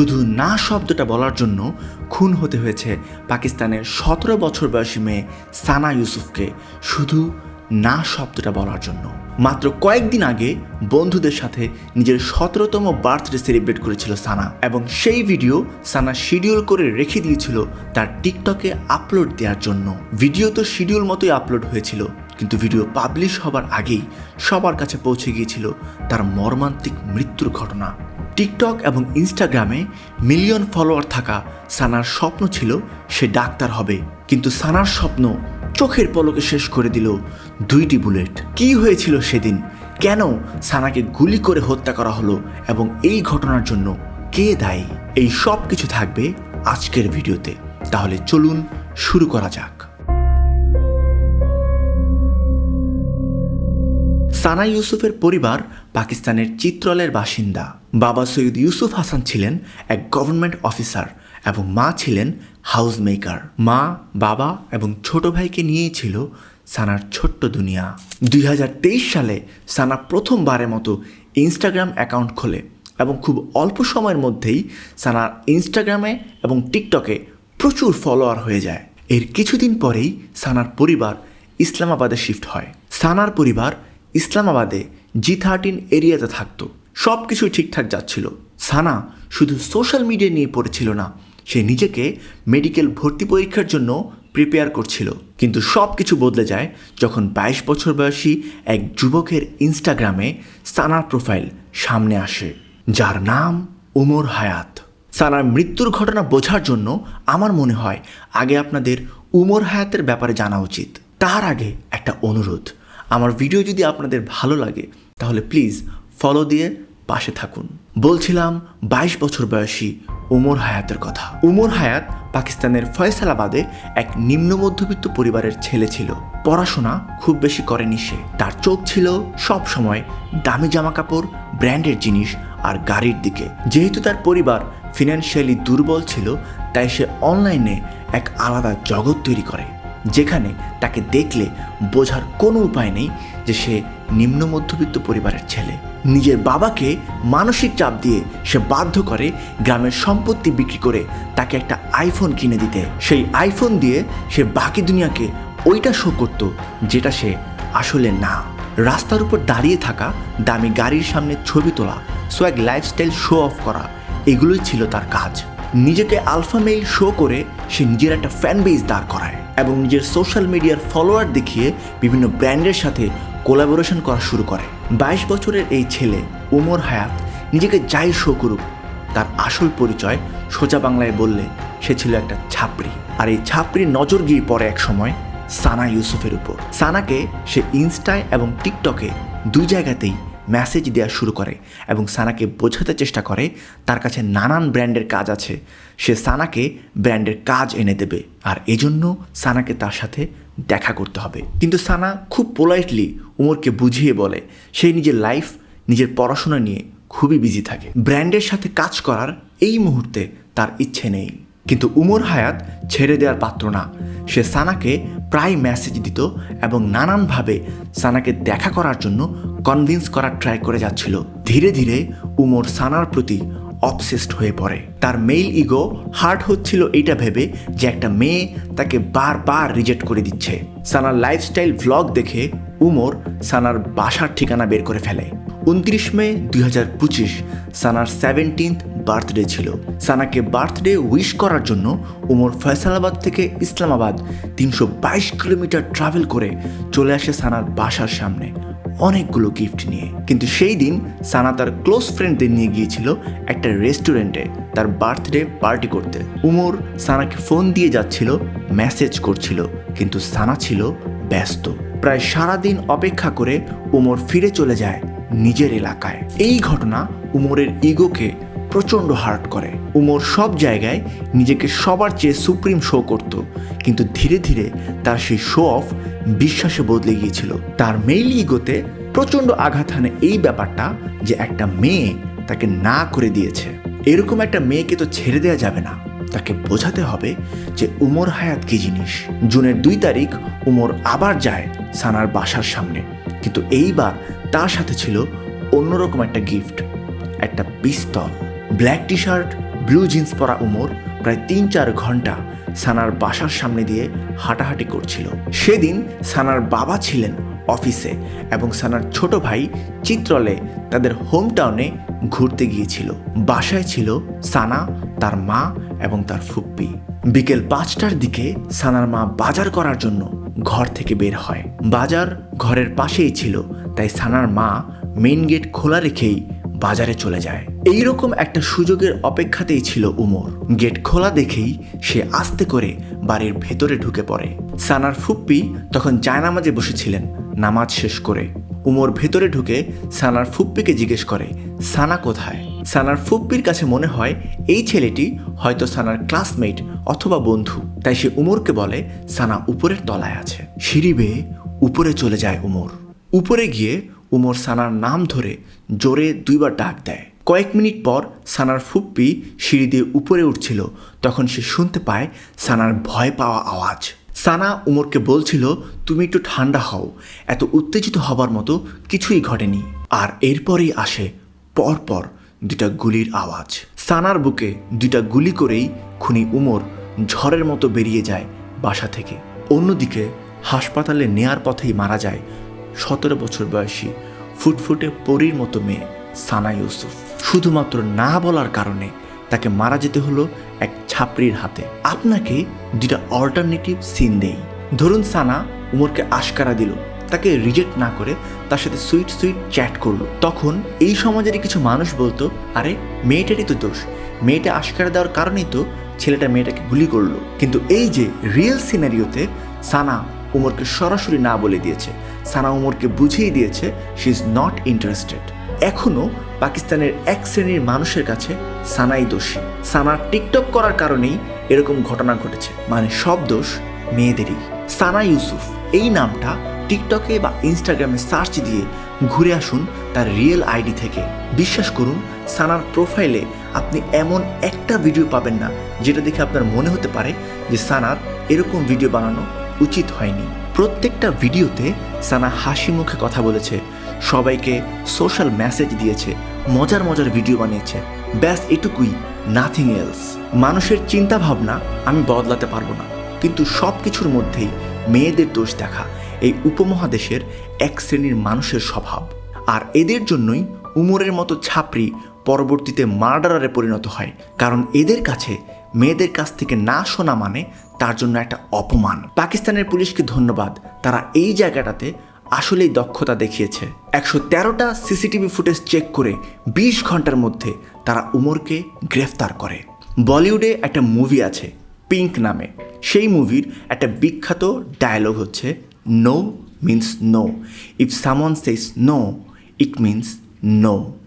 শুধু না শব্দটা বলার জন্য খুন হতে হয়েছে পাকিস্তানের সতেরো বছর বয়সী মেয়ে সানা ইউসুফকে শুধু না শব্দটা বলার জন্য। মাত্র কয়েকদিন আগে বন্ধুদের সাথে নিজের সতেরোতম বার্থডে সেলিব্রেট করেছিল সানা এবং সেই ভিডিও সানা শিডিউল করে রেখে দিয়েছিল তার টিকটকে আপলোড দেওয়ার জন্য। ভিডিও তো শিডিউল মতোই আপলোড হয়েছিল, কিন্তু ভিডিও পাবলিশ হবার আগেই সবার কাছে পৌঁছে গিয়েছিল তার মর্মান্তিক মৃত্যুর ঘটনা। টিকটক এবং ইনস্টাগ্রামে মিলিয়ন ফলোয়ার থাকা সানার স্বপ্ন ছিল সে ডাক্তার হবে। কিন্তু সানার স্বপ্ন চোখের পলকে শেষ করে দিল দুইটি বুলেট। কি হয়েছিল সেদিন? কেন সানাকে গুলি করে হত্যা করা হলো এবং এই ঘটনার জন্য কে দায়ী? এই সব কিছু থাকবে আজকের ভিডিওতে। তাহলে চলুন শুরু করা যাক। সানা ইউসুফের পরিবার পাকিস্তানের চিত্রলের বাসিন্দা বাবা সৈয়দ ইউসুফ হাসান ছিলেন এক গভর্নমেন্ট অফিসার এবং মা ছিলেন হাউস মেকার মা, বাবা এবং ছোট ভাইকে নিয়েই ছিল সানার ছোট্ট দুনিয়া। দুই হাজার তেইশ সালে সানা প্রথমবারের মতো ইনস্টাগ্রাম অ্যাকাউন্ট খোলে এবং খুব অল্প সময়ের মধ্যেই সানার ইনস্টাগ্রামে এবং টিকটকে প্রচুর ফলোয়ার হয়ে যায়। এর কিছুদিন পরেই সানার পরিবার ইসলামাবাদে শিফট হয়। সানার পরিবার ইসলামাবাদে জি থার্টিন এরিয়াতে থাকতো। সব কিছু ঠিকঠাক যাচ্ছিল। সানা শুধু সোশ্যাল মিডিয়া নিয়ে পড়েছিল না, সে নিজেকে মেডিকেল ভর্তি পরীক্ষার জন্য প্রিপেয়ার করছিল। কিন্তু সব কিছু বদলে যায় যখন বাইশ বছর বয়সী এক যুবকের ইনস্টাগ্রামে সানার প্রোফাইল সামনে আসে, যার নাম উমর হায়াত। সানার মৃত্যুর ঘটনা বোঝার জন্য আমার মনে হয় আগে আপনাদের উমর হায়াতের ব্যাপারে জানা উচিত। তার আগে একটা অনুরোধ। আমার ভিডিও যদি আপনাদের ভালো লাগে, তাহলে প্লিজ ফলো দিয়ে পাশে থাকুন। বলছিলাম বাইশ বছর বয়সী উমর হায়াতের কথা। উমর হায়াত পাকিস্তানের ফয়সালাবাদে এক নিম্ন মধ্যবিত্ত পরিবারের ছেলে ছিল। পড়াশোনা খুব বেশি করেনি সে। তার চোখ ছিল সব সময় দামি জামা কাপড় ব্র্যান্ডের জিনিস আর গাড়ির দিকে। যেহেতু তার পরিবার ফিনান্সিয়ালি দুর্বল ছিল, তাই সে অনলাইনে এক আলাদা জগৎ তৈরি করে। যেখানে তাকে দেখলে বোঝার কোনো উপায় নেই যে সে নিম্ন মধ্যবিত্ত পরিবারের ছেলে। নিজের বাবাকে মানসিক চাপ দিয়ে সে বাধ্য করে গ্রামের সম্পত্তি বিক্রি করে তাকে একটা আইফোন কিনে দিতে। সেই আইফোন দিয়ে সে বাকি দুনিয়াকে ওইটা শো করতো যেটা সে আসলে না। রাস্তার উপর দাঁড়িয়ে থাকা দামি গাড়ির সামনে ছবি তোলা সোয়াগ লাইফস্টাইল শো অফ করা, এগুলোই ছিল তার কাজ। নিজেকে আলফা মেইল শো করে সে নিজের একটা ফ্যান বেস দাঁড় করায়। এবং নিজের সোশ্যাল মিডিয়ার ফলোয়ার দেখিয়ে বিভিন্ন ব্র্যান্ডের সাথে কোলাবোরেশন করা শুরু করে। বাইশ বছরের এই ছেলে, উমর হায়াত, নিজেকে যাই শো করুক, তার আসল পরিচয় সোজা বাংলায় বললে সে ছিল একটা ছাপড়ি। আর এই ছাপড়ির নজর গিয়ে পড়ে এক সময় সানা ইউসুফের উপর। সানাকে সে ইনস্টায় এবং টিকটকে দুই জায়গাতেই মেসেজ দেওয়া শুরু করে এবং সানাকে বোঝাতে চেষ্টা করে, তার কাছে নানান ব্র্যান্ডের কাজ আছে। সে সানাকে ব্র্যান্ডের কাজ এনে দেবে আর এজন্য সানাকে তার সাথে দেখা করতে হবে। কিন্তু সানা খুব পোলাইটলি উমরকে বুঝিয়ে বলে, সে নিজের লাইফ নিজের পড়াশোনা নিয়ে খুবই বিজি থাকে। ব্র্যান্ডের সাথে কাজ করার এই মুহূর্তে তার ইচ্ছে নেই। কিন্তু উমর হায়াত ছেড়ে দেওয়ার পাত্র না। সে সানাকে প্রায় মেসেজ দিত এবং নানানভাবে সানাকে দেখা করার জন্য কনভিন্স করার ট্রাই করে যাচ্ছিল। ধীরে ধীরে উমর সানার প্রতি অবসেসড হয়ে পড়ে। তার মেইল ইগো হার্ট হচ্ছিল এটা ভেবে যে একটা মেয়ে তাকে বারবার রিজেক্ট করে দিচ্ছে। সানার লাইফস্টাইল ভ্লগ দেখে উমর সানার বাসার ঠিকানা বের করে ফেলে। উনত্রিশ মে দুই হাজার পঁচিশ, সানার সেভেন্টিন্থ বার্থডে ছিল। সানাকে বার্থডে উইশ করার জন্য উমর ফয়সালাবাদ থেকে ইসলামাবাদ তিনশো বাইশ কিলোমিটার ট্রাভেল করে চলে আসে সানার বাসার সামনে। অনেকগুলো গিফট নিয়ে। কিন্তু সেই দিন সানা তার ক্লোজ ফ্রেন্ডদের নিয়ে গিয়েছিল একটা রেস্টুরেন্টে তার বার্থডে পার্টি করতে। উমর সানাকে ফোন দিয়ে যাচ্ছিল মেসেজ করছিল, কিন্তু সানা ছিল ব্যস্ত। প্রায় সারাদিন অপেক্ষা করে উমর ফিরে চলে যায় নিজের এলাকায়। এই ঘটনা উমরের ইগোকে প্রচণ্ড হার্ট করে। উমর সব জায়গায় নিজেকে সবার চেয়ে সুপ্রিম শো করত, কিন্তু ধীরে ধীরে তার সেই শো অফ বিশ্বাসে বদলে গিয়েছিল। তার মেইল ইগোতে প্রচণ্ড আঘাত হানে এই ব্যাপারটা যে একটা মেয়ে তাকে না করে দিয়েছে। এরকম একটা মেয়েকে তো ছেড়ে দেওয়া যাবে না। তাকে বোঝাতে হবে যে উমর হায়াত কি জিনিস। জুনের দুই তারিখ উমর আবার যায় সানার বাসার সামনে। কিন্তু এইবার তার সাথে ছিল অন্যরকম একটা গিফট একটা পিস্তল black T shirt blue jeans পরা উমর প্রায় তিন চার ঘণ্টা সানার বাসার সামনে দিয়ে হাঁটাহাঁটি করছিল। সেদিন সানার বাবা ছিলেন অফিসে এবং সানার ছোট ভাই চিত্রলে তাদের হোম টাউনে ঘুরতে গিয়েছিল। বাসায় ছিল সানা, তার মা এবং তার ফুপ্পি। বিকেল পাঁচটার দিকে সানার মা বাজার করার জন্য ঘর থেকে বের হয়। বাজার ঘরের পাশেই ছিল, তাই সানার মা মেইন গেট খোলা রেখেই বাজারে চলে যায়। এই রকম একটা সুযোগের অপেক্ষাতেই ছিল উমর। গেট খোলা দেখেই সে আস্তে করে বাড়ির ভেতরে ঢুকে পড়ে। সানার ফুপ্পি তখন জায়নামাজে বসেছিলেন, নামাজ শেষ করে। উমর ভেতরে ঢুকে সানার ফুপ্পিকে জিজ্ঞেস করে, সানা কোথায়? সানার ফুপ্পির কাছে মনে হয় এই ছেলেটি হয়তো সানার ক্লাসমেট অথবা বন্ধু। তাই সে উমরকে বলে, সানা উপরের তলায় আছে। সিঁড়ি বেয়ে উপরে চলে যায় উমর। উপরে গিয়ে উমর সানার নাম ধরে জোরে দুইবার ডাক দেয়। কয়েক মিনিট পর সানার ফুপ্পি সিঁড়ি দিয়ে উপরে উঠছিল, তখন সে শুনতে পায় সানার ভয় পাওয়া আওয়াজ। সানা উমরকে বলছিল, তুমি একটু ঠান্ডা হও, এত উত্তেজিত হবার মতো কিছুই ঘটেনি। আর এরপরেই আসে পরপর দুটা গুলির আওয়াজ। সানার বুকে দুটা গুলি করেই খুনি উমর ঝড়ের মতো বেরিয়ে যায় বাসা থেকে। অন্যদিকে হাসপাতালে নেয়ার পথেই মারা যায় সতেরো বছর বয়সী ফুটফুটে পরীর মতো মেয়ে সানা ইউসুফ। শুধুমাত্র না বলার কারণে তাকে মারা যেতে হলো এক ছাপড়ির হাতে। আপনাকে দুটা অল্টারনেটিভ সিন দেই। ধরুন সানা উমরকে আশকারা দিল, তাকে রিজেক্ট না করে তার সাথে সুইট সুইট চ্যাট করল। তখন এই সমাজের কিছু মানুষ বলতো, আরে, মেয়েটারই তো দোষ। মেয়েটা আশকারা দেওয়ার কারণেই তো ছেলেটা মেয়েটাকে গুলি করল। কিন্তু এই যে রিয়েল সিনারিওতে সানা উমরকে সরাসরি না বলে দিয়েছে, সানা উমরকে বুঝিয়ে দিয়েছে শি ইজ নট ইন্টারেস্টেড এখনও পাকিস্তানের এক শ্রেণির মানুষের কাছে সানাই দোষী। সানা টিকটক করার কারণেই এরকম ঘটনা ঘটেছে। মানে সব দোষ মেয়েদেরই। সানা ইউসুফ, এই নামটা টিকটকে বা ইনস্টাগ্রামে সার্চ দিয়ে ঘুরে আসুন তার রিয়েল আইডি থেকে। বিশ্বাস করুন, সানার প্রোফাইলে আপনি এমন একটা ভিডিও পাবেন না, যেটা দেখে আপনার মনে হতে পারে যে সানার এরকম ভিডিও বানানো উচিত হয়নি। প্রত্যেকটা ভিডিওতে সানা হাসি মুখে কথা বলেছে, সবাইকে সোশ্যাল মেসেজ দিয়েছে, মজার মজার ভিডিও বানিয়েছে। ব্যাস, এটুকুই নাথিং এলস মানুষের চিন্তা ভাবনা আমি বদলাতে পারব না, কিন্তু সব কিছুর মধ্যেই মেয়েদের দোষ দেখা। এই উপমহাদেশের এক শ্রেণির মানুষের স্বভাব। আর এদের জন্যই উমরের মতো ছাপরি পরবর্তীতে মার্ডারারে পরিণত হয়। কারণ এদের কাছে মেয়েদের কাছ থেকে না শোনা মানে তার জন্য একটা অপমান। পাকিস্তানের পুলিশকে ধন্যবাদ, তারা এই জায়গাটাতে আসলেই দক্ষতা দেখিয়েছে। একশো তেরোটা সিসিটিভি ফুটেজ চেক করে বিশ ঘণ্টার মধ্যে তারা উমরকে গ্রেফতার করে। বলিউডে একটা মুভি আছে, পিঙ্ক নামে। সেই মুভির একটা বিখ্যাত ডায়লগ হচ্ছে no means no. If someone says no, it means no.